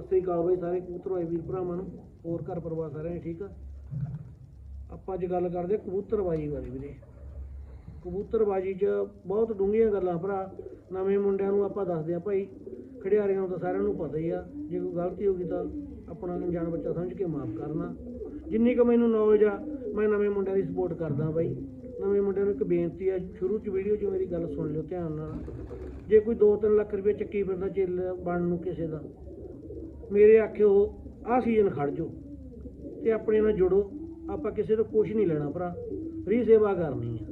ਸਤਿ ਸ੍ਰੀ ਅਕਾਲ ਬਾਈ ਸਾਰੇ ਕਬੂਤਰ ਭਾਈ ਵੀਰ ਭਰਾਵਾਂ ਨੂੰ, ਹੋਰ ਘਰ ਪਰਿਵਾਰ ਸਾਰਿਆਂ ਨੇ ਠੀਕ ਆ? ਆਪਾਂ ਅੱਜ ਗੱਲ ਕਰਦੇ ਹਾਂ ਕਬੂਤਰਬਾਜੀ ਬਾਰੇ ਵੀਰੇ। ਕਬੂਤਰਬਾਜੀ 'ਚ ਬਹੁਤ ਡੂੰਘੀਆਂ ਗੱਲਾਂ ਭਰਾ, ਨਵੇਂ ਮੁੰਡਿਆਂ ਨੂੰ ਆਪਾਂ ਦੱਸਦੇ ਆ ਭਾਈ, ਖਿਡਾਰੀਆਂ ਨੂੰ ਤਾਂ ਸਾਰਿਆਂ ਨੂੰ ਪਤਾ ਹੀ ਆ, ਜੇ ਕੋਈ ਗਲਤੀ ਹੋ ਗਈ ਤਾਂ ਆਪਣਾ ਅਣਜਾਣ ਬੱਚਾ ਸਮਝ ਕੇ ਮਾਫ ਕਰਨਾ। ਜਿੰਨੀ ਕੁ ਮੈਨੂੰ ਨੌਲੇਜ ਆ, ਮੈਂ ਨਵੇਂ ਮੁੰਡਿਆਂ ਦੀ ਸਪੋਰਟ ਕਰਦਾ ਬਾਈ। ਨਵੇਂ ਮੁੰਡਿਆਂ ਨੂੰ ਇੱਕ ਬੇਨਤੀ ਆ, ਸ਼ੁਰੂ 'ਚ ਵੀਡੀਓ 'ਚ ਮੇਰੀ ਗੱਲ ਸੁਣ ਲਿਓ ਧਿਆਨ ਨਾਲ। ਜੇ ਕੋਈ 2-3 ਲੱਖ ਰੁਪਏ ਚੱਕੀ ਫਿਰਦਾ ਚੇਲ ਬਣਨ ਨੂੰ ਕਿਸੇ ਦਾ ਮੇਰੇ ਆਖਿਓ ਆਹ ਸੀਜ਼ਨ ਖੜ ਜੋ ਤੇ ਆਪਣੇ ਨਾਲ ਜੁੜੋ। ਆਪਾਂ ਕਿਸੇ ਤੋਂ ਕੁਝ ਨਹੀਂ ਲੈਣਾ ਭਰਾ। ਫ੍ਰੀ ਸੇਵਾ ਕਰਨੀ ਆ।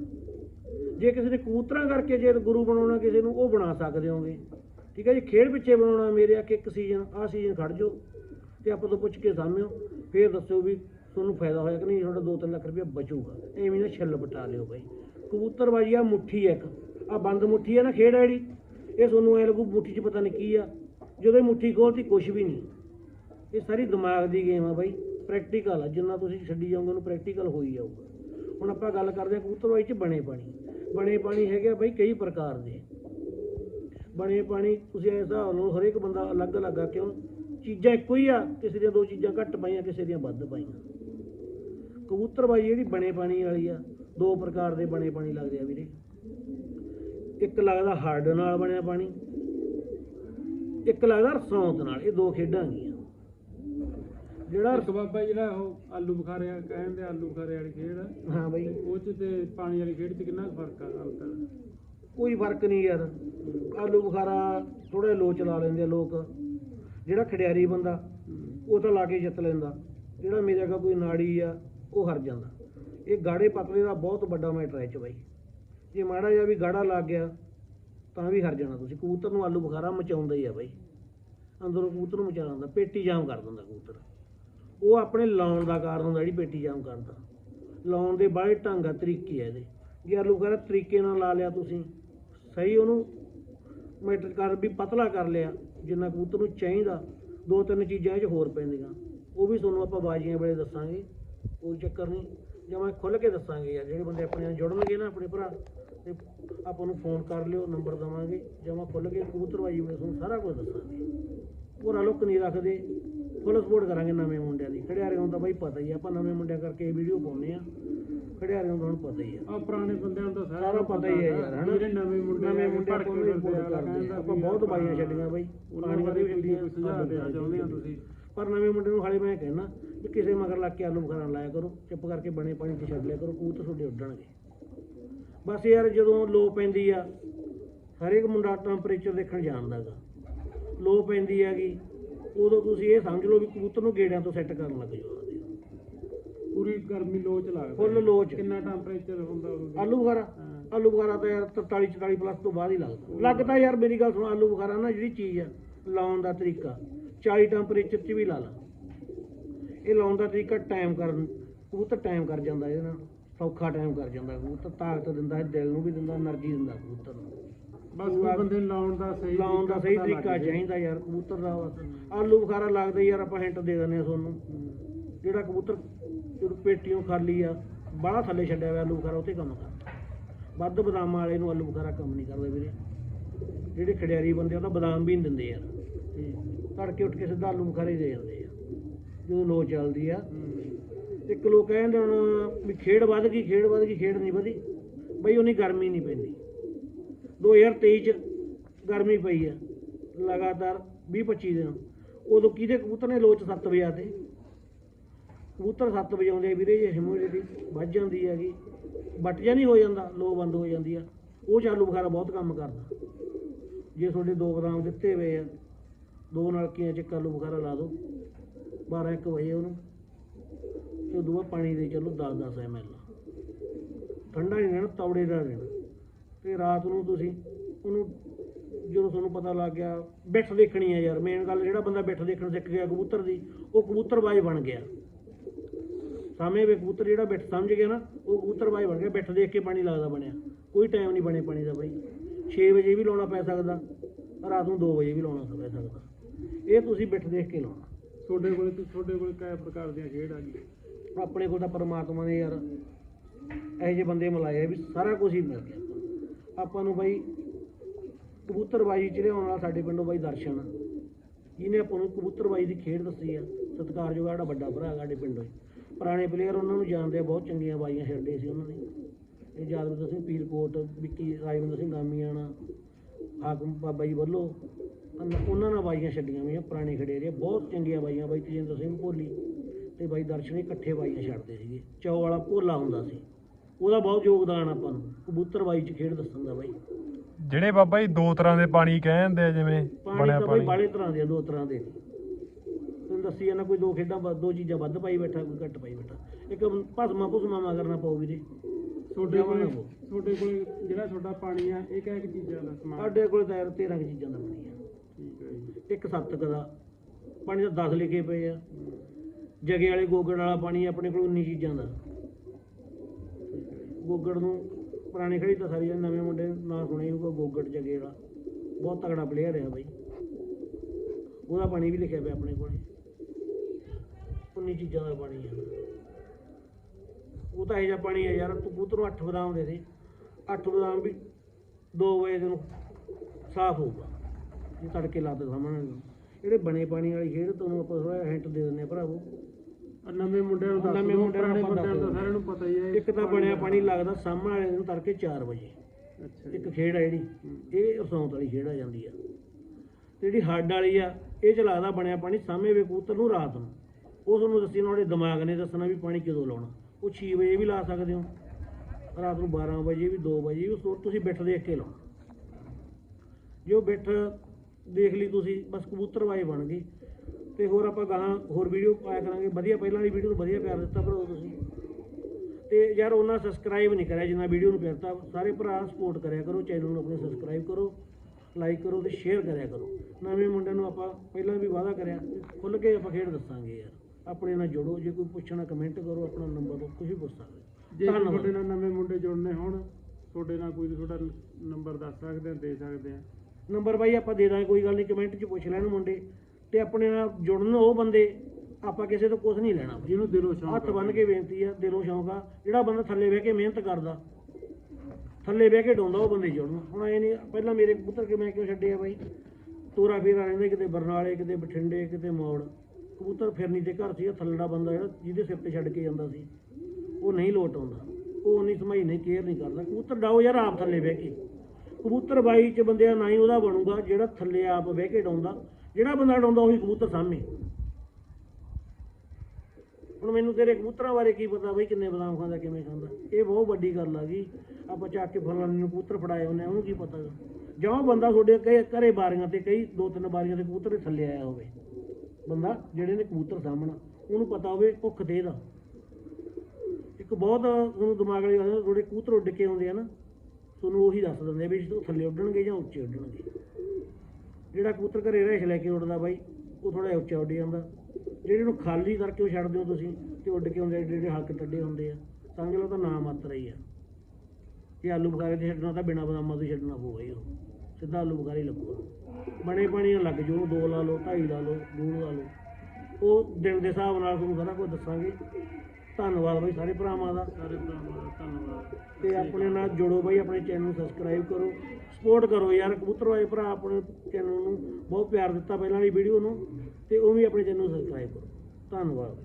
ਜੇ ਕਿਸੇ ਨੇ ਕਬੂਤਰਾਂ ਕਰਕੇ ਜੇ ਗੁਰੂ ਬਣਾਉਣਾ ਕਿਸੇ ਨੂੰ, ਉਹ ਬਣਾ ਸਕਦੇ ਹੋਗੇ। ਠੀਕ ਹੈ ਜੀ, ਖੇਡ ਪਿੱਛੇ ਬਣਾਉਣਾ ਮੇਰੇ ਆਖੇ ਇੱਕ ਸੀਜ਼ਨ ਆਹ ਸੀਜ਼ਨ ਖੜ ਜੋ ਤੇ ਆਪਾਂ ਤੋਂ ਪੁੱਛ ਕੇ ਸਾਹਮਿਓ ਫੇਰ ਦੱਸੋ ਵੀ ਤੁਹਾਨੂੰ ਫਾਇਦਾ ਹੋਇਆ ਕਿ ਨਹੀਂ, ਤੁਹਾਡਾ 2-3 ਲੱਖ ਰੁਪਏ ਬਚੂਗਾ। ਐਵੇਂ ਨਾ ਛਿੱਲ ਬਟਾ ਲਿਓ ਬਾਈ। ਕਬੂਤਰਬਾਜੀ ਆ ਮੁੱਠੀ ਆ ਇੱਕ। ਆ ਬੰਦ ਮੁੱਠੀ ਆ ਨਾ ਖੇਡ ਆ ਇਹ ਤੁਹਾਨੂੰ ਐ ਲੱਗੂ ਮੁੱਠੀ 'ਚ ਪਤਾ ਨਹੀਂ ਕੀ ਆ। ਜਦੋਂ ਇਹ ਮੁੱਠੀ ਖੋਲਤੀ ਕੁਝ ਵੀ ਨਹੀਂ। ਇਹ ਸਾਰੀ ਦਿਮਾਗ ਦੀ ਗੇਮ ਆ ਬਾਈ ਪ੍ਰੈਕਟੀਕਲ ਆ। ਜਿੰਨਾ ਤੁਸੀਂ ਛੱਡੀ ਜਾਓਗੇ, ਉਹਨੂੰ ਪ੍ਰੈਕਟੀਕਲ ਹੋਈ ਜਾਊਗਾ। ਹੁਣ ਆਪਾਂ ਗੱਲ ਕਰਦੇ ਹਾਂ ਕਬੂਤਰਬਾਜੀ 'ਚ ਬਣੇ ਪਾਣੀ। ਬਣੇ ਪਾਣੀ ਹੈਗੇ ਆ ਬਾਈ ਕਈ ਪ੍ਰਕਾਰ ਦੇ। ਬਣੇ ਪਾਣੀ ਤੁਸੀਂ ਇਸ ਹਿਸਾਬ ਨਾਲ ਹਰੇਕ ਬੰਦਾ ਅਲੱਗ ਅਲੱਗ ਆ, ਕਿਉਂ? ਚੀਜ਼ਾਂ ਇੱਕੋ ਹੀ ਆ, ਕਿਸੇ ਦੀਆਂ ਦੋ ਚੀਜ਼ਾਂ ਘੱਟ ਪਾਈਆਂ, ਕਿਸੇ ਦੀਆਂ ਵੱਧ ਪਾਈਆਂ। ਕਬੂਤਰਬਾਜੀ ਜਿਹੜੀ ਬਣੇ ਪਾਣੀ ਵਾਲੀ ਆ, ਦੋ ਪ੍ਰਕਾਰ ਦੇ ਬਣੇ ਪਾਣੀ ਲੱਗਦੇ ਆ ਵੀਰੇ। ਇੱਕ ਲੱਗਦਾ ਹਾਰਡ ਨਾਲ ਬਣਿਆ ਪਾਣੀ ਇੱਕ ਲੱਗਦਾ ਰਸੌਂਤ ਨਾਲ ਇਹ ਦੋ ਖੇਡਾਂ ਹੈਗੀਆਂ। ਜਿਹੜਾ ਇੱਕ ਬਾਬਾ ਜਿਹੜਾ ਉਹ ਆਲੂ ਬੁਖਾਰੇ ਆ ਕਹਿੰਦੇ ਆਲੂ ਬੁਖਾਰੇ ਵਾਲੀ ਖੇਡ ਆ, ਹਾਂ ਬਾਈ। ਉਹ ਚ ਤੇ ਪਾਣੀ ਵਾਲੀ ਖੇਡ ਚ ਕਿੰਨਾ ਫ਼ਰਕ ਆ ਅੰਤਰ ਕੋਈ ਫ਼ਰਕ ਨਹੀਂ ਯਾਰ। ਆਲੂ ਬੁਖਾਰਾ ਥੋੜਾ ਲੋ ਚਲਾ ਲੈਂਦੇ ਆ ਲੋਕ। ਜਿਹੜਾ ਖਿਡਾਰੀ ਬੰਦਾ ਉਹ ਤਾਂ ਲਾ ਕੇ ਜਿੱਤ ਲੈਂਦਾ। ਜਿਹੜਾ ਮੇਰੇ ਅੱਗਾ ਕੋਈ ਨਾੜੀ ਆ ਉਹ ਹਰ ਜਾਂਦਾ। ਇਹ ਗਾੜੇ ਪਤਲੇ ਦਾ ਬਹੁਤ ਵੱਡਾ ਮੈਟਰ ਹੈ ਚ ਬਾਈ। ਜੇ ਮਾੜਾ ਜਿਹਾ ਵੀ ਗਾੜਾ ਲੱਗ ਗਿਆ ਤਾਂ ਵੀ ਹਰ ਜਾਣਾ ਤੁਸੀਂ, ਕਬੂਤਰ ਨੂੰ ਆਲੂ ਬੁਖਾਰਾ ਮਚਾਉਂਦਾ ਹੀ ਆ ਬਾਈ। ਅੰਦਰੋਂ ਕਬੂਤਰ ਨੂੰ ਮਚਾ ਦਿੰਦਾ ਪੇਟੀ ਜਾਮ ਕਰ ਦਿੰਦਾ ਕਬੂਤਰ। ਉਹ ਆਪਣੇ ਲਾਉਣ ਦਾ ਕਾਰਨ ਹੁੰਦਾ ਜਿਹੜੀ ਪੇਟੀ ਜਾਮ ਕਰਦਾ ਲਾਉਣ ਦੇ ਬਾਰੇ ਢੰਗ ਆ, ਤਰੀਕੇ ਆ ਇਹਦੇ। ਜੇ ਆਲੂ ਬੁਖਾਰਾ ਤਰੀਕੇ ਨਾਲ ਲਾ ਲਿਆ ਤੁਸੀਂ, ਸਹੀ ਉਹਨੂੰ ਮੈਟਰ ਕਰ ਵੀ ਪਤਲਾ ਕਰ ਲਿਆ, ਜਿੰਨਾ ਕਬੂਤਰ ਨੂੰ ਚਾਹੀਦਾ ਦੋ ਤਿੰਨ ਚੀਜ਼ਾਂ ਇਹ 'ਚ ਹੋਰ ਪੈਂਦੀਆਂ। ਉਹ ਵੀ ਤੁਹਾਨੂੰ ਆਪਾਂ ਬਾਜੀਆਂ ਵੇਲੇ ਦੱਸਾਂਗੇ, ਕੋਈ ਚੱਕਰ ਨਹੀਂ। ਜਾਂ ਮੈਂ ਖੁੱਲ ਕੇ ਦੱਸਾਂਗੇ ਯਾਰ, ਜਿਹੜੇ ਬੰਦੇ ਆਪਣੇ ਨਾਲ ਜੁੜਨਗੇ ਨਾ, ਆਪਣੇ ਭਰਾ। ਤੇ ਆਪਾਂ ਨੂੰ ਫੋਨ ਕਰ ਲਿਓ ਨੰਬਰ ਦਵਾਂਗੇ ਜਾਂ ਮੈਂ ਖੁੱਲ ਕੇ ਕਬੂਤਰਬਾਜੀ ਵੇਲੇ ਤੁਹਾਨੂੰ ਸਾਰਾ ਕੁਝ ਦੱਸਾਂਗੇ। ਪੂਰਾ ਲੁੱਕ ਨਹੀਂ ਰੱਖਦੇ ਫੁੱਲ ਸਪੋਰਟ ਕਰਾਂਗੇ ਨਵੇਂ ਮੁੰਡਿਆਂ ਦੀ। ਖੜਿਆਰਿਆਂ ਨੂੰ ਤਾਂ ਬਾਈ ਪਤਾ ਹੀ ਆ ਆਪਾਂ ਨਵੇਂ ਮੁੰਡਿਆਂ ਕਰਕੇ ਇਹ ਵੀਡੀਓ ਪਾਉਂਦੇ ਆ ਖੜਿਆਰਿਆਂ ਨੂੰ ਤੁਹਾਨੂੰ ਪਤਾ ਹੀ ਆ। ਆ ਪੁਰਾਣੇ ਬੰਦਿਆਂ ਨੂੰ ਤਾਂ ਸਾਰਾ ਪਤਾ ਹੀ ਹੈ ਯਾਰ ਹਨਾ? ਜਿਹੜੇ ਨਵੇਂ ਮੁੰਡੇ ਨਵੇਂ ਮੁੰਡੇ ਆ, ਕਰਦੇ ਆਪਾਂ ਬਹੁਤ ਬਾਈਆਂ ਛੱਡੀਆਂ ਬਾਈ। ਉਹਨਾਂ ਬਾਰੇ ਵੀ ਕੋਈ ਸੁਝਾਅ ਦੇਣਾ ਚਾਹੁੰਦੇ ਆ ਤੁਸੀਂ? ਪਰ ਨਵੇਂ ਮੁੰਡੇ ਨੂੰ ਹਾਲੇ ਮੈਂ ਕਹਿਣਾ ਕਿ ਕਿਸੇ ਮਗਰ ਲੱਗ ਕੇ ਆਲੂ ਬੁਖਾਰਾ ਲਾਇਆ ਕਰੋ ਚੁੱਪ ਕਰਕੇ ਬਣੇ ਪਾਣੀ 'ਚ ਛੱਡ ਲਿਆ ਕਰੋ ਕਬੂਤਰ ਤੁਹਾਡੇ ਉੱਡਣਗੇ। ਬਸ ਯਾਰ ਜਦੋਂ ਲੋ ਪੈਂਦੀ ਆ ਹਰੇਕ ਮੁੰਡਾ ਟੈਂਪਰੇਚਰ ਦੇਖਣ ਜਾਣਦਾਗਾ ਲੋ ਪੈਂਦੀ ਹੈਗੀ ਉਦੋਂ ਤੁਸੀਂ ਇਹ ਸਮਝ ਲਓ ਵੀ ਕਬੂਤਰ ਨੂੰ ਗੇੜਿਆਂ ਤੋਂ ਸੈੱਟ ਕਰਨ ਲੱਗ ਜਾਓ। ਪੂਰੀ ਗਰਮੀ ਲੋਚ ਲੱਗਦਾ। ਫੁੱਲ ਲੋ 'ਚ। ਕਿੰਨਾ ਟੈਂਪਰੇਚਰ ਹੁੰਦਾ? ਆਲੂ ਬੁਖਾਰਾ। ਆਲੂ ਬੁਖਾਰਾ ਤਾਂ ਯਾਰ 43 44 ਪਲੱਸ ਤੋਂ ਬਾਅਦ ਹੀ ਲੱਗਦਾ। ਲੱਗਦਾ ਯਾਰ ਮੇਰੀ ਗੱਲ ਸੁਣ ਆਲੂ ਬੁਖਾਰਾ ਨਾ ਜਿਹੜੀ ਚੀਜ਼ ਆ ਲਾਉਣ ਦਾ ਤਰੀਕਾ 40 ਟੈਂਪਰੇਚਰ 'ਚ ਵੀ ਲਾ ਲਾ। ਇਹ ਲਾਉਣ ਦਾ ਤਰੀਕਾ ਟਾਈਮ ਕਰਨ ਕਬੂਤਰ ਟਾਈਮ ਕਰ ਜਾਂਦਾ ਇਹਦੇ ਨਾਲ। ਸੌਖਾ ਟਾਈਮ ਕਰ ਜਾਂਦਾ ਕਬੂਤਰ ਤਾਕਤ ਦਿੰਦਾ ਹੈ ਦਿਲ ਨੂੰ ਵੀ ਦਿੰਦਾ એનર્ਜੀ ਦਿੰਦਾ ਕਬੂਤਰ ਨੂੰ। ਬਸ ਕੋਈ ਬੰਦੇ ਲਾਉਣ ਦਾ ਸਹੀ ਲਾਉਣ ਦਾ ਸਹੀ ਤਰੀਕਾ ਚਾਹੀਦਾ ਯਾਰ ਕਬੂਤਰ ਦਾ ਆਲੂ ਬੁਖਾਰਾ ਲੱਗਦਾ ਯਾਰ ਆਪਾਂ ਹਿੰਟ ਦੇ ਦਿੰਦੇ ਆ ਤੁਹਾਨੂੰ। ਜਿਹੜਾ ਕਬੂਤਰ ਜਿਹੜਾ ਪੇਟੀਆਂ ਖਾਲੀ ਆ ਬਾਹਰ ਥੱਲੇ ਛੱਡਿਆ ਹੋਇਆ ਆਲੂ ਬੁਖਾਰਾ ਉੱਤੇ ਕੰਮ ਕਰਦਾ। ਵੱਧ ਬਦਾਮ ਵਾਲੇ ਨੂੰ ਆਲੂ ਬੁਖਾਰਾ ਕੰਮ ਨਹੀਂ ਕਰਦਾ ਵੀਰੇ। ਜਿਹੜੇ ਖੜਿਆਰੀ ਬੰਦੇ ਉਹ ਤਾਂ ਬਦਾਮ ਵੀ ਨਹੀਂ ਦਿੰਦੇ ਯਾਰ। ਤੜਕੇ ਉੱਠ ਕੇ ਸਿੱਧਾ ਆਲੂ ਬੁਖਾਰੇ ਦੇ ਜਾਂਦੇ ਆ। ਜਦੋਂ ਲੋ ਚੱਲਦੀ ਆ ਇੱਕ ਲੋਕ ਕਹਿੰਦੇ ਹੁਣ ਵੀ ਖੇਡ ਵੱਧ ਗਈ, ਖੇਡ ਵੱਧ ਗਈ, ਖੇਡ ਨਹੀਂ ਵਧੀ। ਬਈ ਉਨੀ ਗਰਮੀ ਨਹੀਂ ਪੈਂਦੀ। 2023 ਚ ਗਰਮੀ ਪਈ ਆ, ਲਗਾਤਾਰ 20 25 ਦਿਨ। ਉਦੋਂ ਕਿਹਦੇ ਕਬੂਤਰ ਨੇ ਲੋਚ 7 ਵਜੇ ਤੇ ਕਬੂਤਰ 7 ਵਜੇ ਆਉਂਦੇ ਆ ਵੀਰੇ, ਜੇ ਹਿਮਿਡਿਟੀ ਵੱਧ ਜਾਂਦੀ ਹੈਗੀ। ਵੱਟ ਜਾਂ ਨਹੀਂ ਹੋ ਜਾਂਦਾ ਲੋ ਬੰਦ ਹੋ ਜਾਂਦੀ ਆ। ਉਹ ਚਾਲੂ ਬੁਖਾਰਾ ਬਹੁਤ ਕੰਮ ਕਰਦਾ। ਜੇ ਤੁਹਾਡੇ ਦੋ ਬਦਾਮ ਦਿੱਤੇ ਹੋਏ ਆ, ਦੋ ਨਲਕੀਆਂ ਚ ਕਾਲੂ ਬੁਖਾਰਾ ਲਾ ਦਿਓ। 12 1 ਵਜੇ ਉਹਨੂੰ। ਤੇ ਬਾਅਦ ਪਾਣੀ ਦੇ ਚਲੋ 10 10 ml ਠੰਡਾ ਨਹੀਂ ਰਹਿਣਾ ਤੌੜੇ ਦਾ ਰਹਿਣਾ। ਤੇ ਰਾਤ ਨੂੰ ਤੁਸੀਂ ਉਹਨੂੰ ਜਦੋਂ ਤੁਹਾਨੂੰ ਪਤਾ ਲੱਗ ਗਿਆ, ਬਿੱਠ ਦੇਖਣੀ ਹੈ ਯਾਰ। ਮੇਨ ਗੱਲ ਜਿਹੜਾ ਬੰਦਾ ਬਿੱਠ ਦੇਖਣ ਸਿੱਖ ਗਿਆ ਕਬੂਤਰ ਦੀ, ਉਹ ਕਬੂਤਰਬਾਜ਼ ਬਣ ਗਿਆ। ਸਾਹਮਣੇ ਵੇ ਕਬੂਤਰ ਜਿਹੜਾ ਬਿੱਠ ਸਮਝ ਗਿਆ ਨਾ, ਉਹ ਕਬੂਤਰਬਾਜ਼ ਬਣ ਗਿਆ। ਬਿੱਠ ਦੇਖ ਕੇ ਪਾਣੀ ਲੱਗਦਾ ਬਣਿਆ। ਕੋਈ ਟਾਈਮ ਨਹੀਂ ਬਣੇ ਪਾਣੀ ਦਾ ਬਾਈ। 6 ਵਜੇ ਵੀ ਲਾਉਣਾ ਪੈ ਸਕਦਾ। ਰਾਤ ਨੂੰ 2 ਵਜੇ ਵੀ ਲਾਉਣਾ ਪੈ ਸਕਦਾ। ਇਹ ਤੁਸੀਂ ਬਿੱਠ ਦੇਖ ਕੇ ਲਾਉਣਾ। ਤੁਹਾਡੇ ਕੋਲ ਤੁਹਾਡੇ ਕੋਲ ਕਈ ਪ੍ਰਕਾਰ ਦੀਆਂ ਖੇਡ ਆ ਗਈ ਆਪਣੇ ਕੋਲ ਤਾਂ ਪਰਮਾਤਮਾ ਨੇ ਯਾਰ ਇਹੋ ਜਿਹੇ ਬੰਦੇ ਮਿਲਾਏ ਵੀ ਸਾਰਾ ਕੁਝ ਹੀ ਮਿਲ ਗਿਆ। ਆਪਾਂ ਨੂੰ ਬਾਈ ਕਬੂਤਰਬਾਜੀ ਚ ਲਿਆਉਣ ਵਾਲਾ ਸਾਡੇ ਪਿੰਡੋਂ ਬਾਈ ਦਰਸ਼ਨ ਜਿਹਨੇ ਆਪਾਂ ਨੂੰ ਕਬੂਤਰਬਾਜੀ ਦੀ ਖੇਡ ਦੱਸੀ ਆ, ਸਤਿਕਾਰਯੋਗ ਸਾਡਾ ਵੱਡਾ ਭਰਾ ਸਾਡੇ ਪਿੰਡੋਂ ਹੀ। ਪੁਰਾਣੇ ਪਲੇਅਰ ਉਹਨਾਂ ਨੂੰ ਜਾਣਦੇ ਆ, ਬਹੁਤ ਚੰਗੀਆਂ ਬਾਜ਼ੀਆਂ ਛੱਡੇ ਸੀ ਉਹਨਾਂ ਨੇ। ਇਹ ਯਾਦਵਿੰਦਰ ਸਿੰਘ ਪੀਰਕੋਟ, ਵਿੱਕੀ ਰਾਜਵਿੰਦਰ ਸਿੰਘ ਗਾਮੀਆਣਾ, ਹਾਕਮ ਬਾਬਾ ਜੀ ਵੱਲੋਂ ਉਹਨਾਂ ਨਾਲ ਬਾਜ਼ੀਆਂ ਛੱਡੀਆਂ ਹੋਈਆਂ ਪੁਰਾਣੇ ਖਿਡੇਰੇ ਬਹੁਤ ਚੰਗੀਆਂ ਬਾਜ਼ੀਆਂ ਬਾਈ ਤੇਜਿੰਦਰ ਸਿੰਘ ਭੋਲੀ। ਤੇ ਬਾਈ ਦਰਸ਼ਨ ਇਕੱਠੇ ਬਾਜ਼ੀਆਂ ਛੱਡਦੇ ਸੀਗੇ। ਚੌ ਵਾਲਾ ਭੋਲਾ ਹੁੰਦਾ ਸੀ। ਉਹਦਾ ਬਹੁਤ ਯੋਗਦਾਨ ਆਪਾਂ ਨੂੰ। ਕਬੂਤਰਬਾਜੀ 'ਚ ਖੇਡ ਦੱਸਣ ਦਾ ਬਾਈ। ਜਿਹੜੇ ਬਾਬਾ ਜੀ ਦੋ ਤਰ੍ਹਾਂ ਦੇ ਪਾਣੀ ਕਹਿੰਦੇ ਆ ਜਿਵੇਂ ਪਾਣੀ ਬਣਿਆ ਤਾਂ ਬਈ ਪਾਣੀ। ਬਾਲੇ ਤਰ੍ਹਾਂ ਦੇ ਆ, ਦੋ ਤਰ੍ਹਾਂ ਦੇ। ਤੁਹਾਨੂੰ ਦੱਸੀ ਜਾਂਦਾ ਕੋਈ ਦੋ ਖੇਡਾਂ ਵੱਧ- ਦੋ ਚੀਜ਼ਾਂ ਵੱਧ ਪਾਈ ਬੈਠਾ ਕੋਈ ਘੱਟ ਪਾਈ ਬੈਠਾ। ਇੱਕ ਭਸਮਾ ਭੁਸਮਾ ਮਾ ਕਰਨਾ ਪਊ ਵੀਰੇ। ਤੁਹਾਡੇ ਨਾ ਕੋਲ। ਤੁਹਾਡੇ ਕੋਲ ਜਿਹੜਾ ਤੁਹਾਡਾ ਪਾਣੀ ਆ ਇਹ ਕਿਹ ਚੀਜ਼ਾਂ ਦਾ ਸਮਾਨ? ਸਾਡੇ ਕੋਲ ਤਾਂ ਯਾਰ 13 ਕੁ ਚੀਜ਼ਾਂ ਦਾ ਪਾਣੀ ਆ। ਠੀਕ ਹੈ ਜੀ। ਇੱਕ ਸੱਤਕ ਦਾ। ਪਾਣੀ ਦਾ 10 ਲਿਖੇ ਪਏ ਆ। ਜਗੇ ਵਾਲੇ ਗੋਗੜ ਵਾਲਾ ਪਾਣੀ ਆਪਣੇ ਕੋਲ 19 ਚੀਜ਼ਾਂ ਦਾ। ਗੋਗੜ ਨੂੰ ਪੁਰਾਣੇ ਖੜੀ ਤਾਂ ਸਾਰੀ ਨਵੇਂ ਮੁੰਡੇ ਨਾਂ ਸੁਣੇ ਹੋਊਗਾ, ਗੋਗੜ ਜਗੇ ਵਾਲਾ। ਬਹੁਤ ਤਗੜਾ ਪਲੇਅਰ ਹੈ ਬਾਈ। ਉਹਦਾ ਪਾਣੀ ਵੀ ਲਿਖਿਆ ਪਿਆ ਆਪਣੇ ਕੋਲ। 19 ਚੀਜ਼ਾਂ ਦਾ ਪਾਣੀ ਆ। ਉਹ ਤਾਂ ਇਹ ਜਿਹਾ ਪਾਣੀ ਹੈ ਯਾਰ, ਤੂੰ ਕਬੂਤਰ ਨੂੰ 8 ਬਦਾਮ ਦੇ ਦੇ। 8 ਬਦਾਮ ਵੀ 2 ਵਜੇ ਤੈਨੂੰ ਸਾਫ਼ ਹੋਊਗਾ। ਜੇ ਤੜਕੇ ਲਾ ਦੇ ਸਾਹਮਣੇ। ਜਿਹੜੇ ਬਣੇ ਪਾਣੀ ਵਾਲੀ ਖੇਡ ਤੁਹਾਨੂੰ ਆਪਾਂ ਥੋੜਾ ਹਿੰਟ ਦੇ ਦਿੰਦੇ ਆ ਭਰਾਵੋ। ਨਵੇਂ ਮੁੰਡਿਆਂ ਨੂੰ ਦੱਸ ਨਵੇਂ ਮੁੰਡਿਆਂ ਨੂੰ ਆਪਾਂ ਨੂੰ ਦੱਸ ਸਾਰਿਆਂ ਨੂੰ ਪਤਾ ਹੀ ਹੈ ਇੱਕ ਤਾਂ ਬਣਿਆ ਪਾਣੀ ਲੱਗਦਾ ਸਾਹਮਣੇ ਵਾਲੇ ਨੂੰ ਤੜਕੇ 4 ਵਜੇ। ਅੱਛਾ ਜੀ। ਇੱਕ ਖੇਡ ਆ ਜਿਹੜੀ ਇਹ ਰਸੌਂਤ ਵਾਲੀ ਖੇਡ ਆ ਜਾਂਦੀ ਆ। ਤੇ ਜਿਹੜੀ ਹੱਡ ਵਾਲੀ ਆ ਇਹ ਚ ਲੱਗਦਾ ਬਣਿਆ ਪਾਣੀ ਸਾਹਮਣੇ ਵੇ ਕਬੂਤਰ ਨੂੰ ਰਾਤ ਨੂੰ। ਉਹ ਤੁਹਾਨੂੰ ਦੱਸੀ ਨਾ ਉਹਦੇ ਦਿਮਾਗ ਨੇ ਦੱਸਣਾ ਵੀ ਪਾਣੀ ਕਦੋਂ ਲਾਉਣਾ। ਉਹ 6 ਵਜੇ ਵੀ ਲਾ ਸਕਦੇ ਹੋ। ਰਾਤ ਨੂੰ 12 ਵਜੇ ਵੀ 2 ਵਜੇ ਵੀ ਸੋ ਤੁਸੀਂ ਬਿੱਠ ਦੇਖ ਕੇ ਲਾਉਣਾ ਜੋ ਬਿੱਠ ਦੇਖ ਲਈ ਤੁਸੀਂ ਬਸ ਕਬੂਤਰਵਾਏ ਬਣ ਗਈ ਤੇ ਹੋਰ ਆਪਾਂ ਗਾਹਾਂ ਹੋਰ ਵੀਡੀਓ ਪਾਇਆ ਕਰਾਂਗੇ। ਵਧੀਆ ਪਹਿਲਾਂ ਵਾਲੀ ਵੀਡੀਓ ਨੂੰ ਵਧੀਆ ਪਿਆਰ ਦਿੱਤਾ ਭਰਾ ਤੁਸੀਂ। ਤੇ ਯਾਰ ਉਹਨਾਂ ਸਬਸਕ੍ਰਾਈਬ ਨਹੀਂ ਕਰਿਆ ਜਿੰਨਾ ਵੀਡੀਓ ਨੂੰ ਪਿਆਰ ਦਿੱਤਾ ਸਾਰੇ ਭਰਾ ਸਪੋਰਟ ਕਰਿਆ ਕਰੋ ਚੈਨਲ ਨੂੰ ਆਪਣੇ ਸਬਸਕ੍ਰਾਈਬ ਕਰੋ ਲਾਈਕ ਕਰੋ ਤੇ ਸ਼ੇਅਰ ਕਰਿਆ ਕਰੋ। ਨਵੇਂ ਮੁੰਡਿਆਂ ਨੂੰ ਆਪਾਂ ਪਹਿਲਾਂ ਵੀ ਵਾਅਦਾ ਕਰਿਆ ਖੁੱਲ ਕੇ ਆਪਾਂ ਖੇਡ ਦੱਸਾਂਗੇ ਯਾਰ। ਆਪਣੇ ਨਾਲ ਜੁੜੋ ਜੇ ਕੋਈ ਪੁੱਛਣਾ ਕਮੈਂਟ ਕਰੋ ਆਪਣਾ ਨੰਬਰ ਕੁਝ ਵੀ ਪੁੱਛ ਸਕਦੇ। ਜੇ। ਤੁਹਾਡੇ ਨਾਲ ਨਵੇਂ ਮੁੰਡੇ ਜੁੜਨੇ ਹੋਣ ਤੁਹਾਡੇ ਨਾਲ ਕੋਈ ਤੁਹਾਡਾ ਨੰਬਰ ਦੱਸ ਸਕਦੇ ਆ ਦੇ ਸਕਦੇ ਆ। ਨੰਬਰ ਬਾਈ ਆਪਾਂ ਦੇ ਦਾਂਗੇ ਕੋਈ ਗੱਲ ਨਹੀਂ ਕਮੈਂਟ 'ਚ ਪੁੱਛ ਲੈਣ ਮੁੰਡੇ। ਤੇ ਆਪਣੇ ਨਾਲ ਜੁੜਨ ਉਹ ਬੰਦੇ ਆਪਾਂ ਕਿਸੇ ਤੋਂ ਕੁਝ ਨਹੀਂ ਲੈਣਾ। ਜਿਹਨੂੰ ਦਿਲੋਂ ਸ਼ੌਂਕ ਹੱਥ। ਬੰਨ ਕੇ ਬੇਨਤੀ ਆ ਦਿਲੋਂ ਸ਼ੌਂਕ ਆ। ਜਿਹੜਾ ਬੰਦਾ ਥੱਲੇ ਬਹਿ ਕੇ ਮਿਹਨਤ ਕਰਦਾ ਥੱਲੇ ਬਹਿ ਕੇ ਡਾਉਂਦਾ ਉਹ ਬੰਦੇ ਜੁੜਨ। ਹੁਣ ਇਹ ਨਹੀਂ ਪਹਿਲਾਂ ਮੇਰੇ ਕਬੂਤਰ ਕਿ ਮੈਂ ਕਿਉਂ ਛੱਡੇ ਆ ਬਾਈ? ਤੋਰਾ ਫੇਰਾ ਰਹਿੰਦੇ ਕਿਤੇ ਬਰਨਾਲੇ ਕਿਤੇ ਬਠਿੰਡੇ ਕਿਤੇ ਮੌੜ। ਕਬੂਤਰ ਫਿਰਨੀ ਤੇ ਘਰ ਸੀ ਥੱਲੜਾ ਬੰਦਾ ਜਿਹੜਾ ਜਿਹਦੇ ਸਿਰ ਤੇ ਛੱਡ ਕੇ ਜਾਂਦਾ ਸੀ। ਉਹ ਨਹੀਂ ਲੋਟ ਆਉਂਦਾ। ਉਹ ਨਹੀਂ ਸਮਾਈ ਨਹੀਂ ਕੇਅਰ ਨਹੀਂ ਕਰਦਾ। ਕਬੂਤਰ ਡਾਓ ਯਾਰ ਆਪ ਥੱਲੇ ਬਹਿ ਕੇ। ਕਬੂਤਰ ਬਾਈ ਚ ਬੰਦਿਆਂ ਨਾ ਹੀ ਉਹਦਾ ਬਣੂਗਾ ਜਿਹੜਾ ਥੱਲੇ ਆਪ ਬਹਿ ਕੇ ਡਾਉਂਦਾ। ਜਿਹੜਾ ਬੰਦਾ ਡਾਉਂਦਾ ਉਹੀ ਕਬੂਤਰ ਸਾਹਮਣੇ। ਹੁਣ ਮੈਨੂੰ ਤੇਰੇ ਕਬੂਤਰਾਂ ਬਾਰੇ ਕੀ ਪਤਾ ਬਈ ਕਿੰਨੇ ਬਦਾਮ ਖਾਂਦਾ ਕਿਵੇਂ ਖਾਂਦਾ? ਇਹ ਬਹੁਤ ਵੱਡੀ ਗੱਲ ਆ ਜੀ। ਆਪਾਂ ਚੱਕ ਕੇ ਫਲਾਣੇ ਨੂੰ ਕਬੂਤਰ ਫੜਾਏ ਉਹਨੇ ਉਹਨੂੰ ਕੀ ਪਤਾ? ਜਾਂ ਉਹ ਬੰਦਾ ਤੁਹਾਡੇ ਕਈ ਘਰੇ ਬਾਰੀਆਂ ਤੇ ਕਈ ਦੋ ਤਿੰਨ ਬਾਰੀਆਂ ਦੇ ਕਬੂਤਰ ਥੱਲੇ ਆਇਆ ਹੋਵੇ। ਬੰਦਾ ਜਿਹੜੇ ਨੇ ਕਬੂਤਰ ਸਾਹਮਣਾ ਉਹਨੂੰ ਪਤਾ ਹੋਵੇ ਭੁੱਖ ਤੇ ਇਹਦਾ। ਇੱਕ ਬਹੁਤ ਉਹਨੂੰ ਦਿਮਾਗ ਵਾਲੀ ਗੱਲ ਆ, ਤੁਹਾਡੇ ਕਬੂਤਰ ਉੱਡ ਕੇ ਆਉਂਦੇ ਆ ਨਾ ਤੁਹਾਨੂੰ ਉਹੀ ਦੱਸ ਦਿੰਦੇ ਵੀ ਉਹ ਥੱਲੇ ਉੱਡਣਗੇ ਜਾਂ ਉੱਚੇ ਉੱਡਣਗੇ। ਜਿਹੜਾ ਕਬੂਤਰ ਘਰੇ ਰਹਿਸ਼ ਲੈ ਕੇ ਉੱਡਦਾ ਬਾਈ ਉਹ ਥੋੜਾ ਉੱਚਾ ਉੱਡ ਜਾਂਦਾ। ਜਿਹੜੇ ਨੂੰ ਖਾਲੀ ਕਰਕੇ ਉਹ ਛੱਡ ਦਿਓ ਤੁਸੀਂ ਤੇ ਉੱਡ ਕੇ ਆਉਂਦੇ ਆ, ਜਿਹੜੇ ਹਲਕ ਟੱਡੇ ਹੁੰਦੇ ਆ। ਸਮਝ ਲਓ ਤਾਂ ਨਾਮ ਮਾਤਰ ਹੀ ਆ। ਜੇ ਆਲੂ ਬੁਖਾਰੇ ਤੇ ਛੱਡਣਾ ਤਾਂ ਬਿਨਾ ਬਦਾਮਾਂ ਤੋਂ ਛੱਡਣਾ ਪਊਗਾ ਹੀ ਉਹ। ਸਿੱਧਾ ਆਲੂ ਬੁਖਾਰੇ ਲੱਗੂਗਾ। ਬਣੇ ਪਾਣੀ ਲੱਗ ਜਾਓ ਦੋ ਲਾ ਲਓ ਢਾਈ ਲਾ ਲਓ ਡੂਢ ਲਾ ਲਓ। ਉਹ ਦਿਨ ਦੇ ਹਿਸਾਬ ਨਾਲ ਤੁਹਾਨੂੰ ਸਾਰਾ ਕੁਝ ਦੱਸਾਂਗੇ। ਧੰਨਵਾਦ ਬਾਈ ਸਾਰੇ ਭਰਾਵਾਂ ਦਾ। ਸਾਰੇ ਭਰਾਵਾਂ ਦਾ ਧੰਨਵਾਦ। ਤੇ ਆਪਣੇ ਨਾਲ ਜੁੜੋ ਬਾਈ ਆਪਣੇ ਚੈਨਲ ਨੂੰ ਸਬਸਕ੍ਰਾਈਬ ਕਰੋ। ਸਪੋਰਟ ਕਰੋ ਯਾਰ ਕਬੂਤਰ ਵਾਲੇ ਭਰਾ ਆਪਣੇ ਚੈਨਲ ਨੂੰ ਬਹੁਤ ਪਿਆਰ ਦਿੱਤਾ ਪਹਿਲਾਂ ਵਾਲੀ ਵੀਡੀਓ ਨੂੰ। ਤੇ ਉਹ ਵੀ ਆਪਣੇ ਚੈਨਲ ਨੂੰ ਸਬਸਕ੍ਰਾਈਬ ਕਰੋ। ਧੰਨਵਾਦ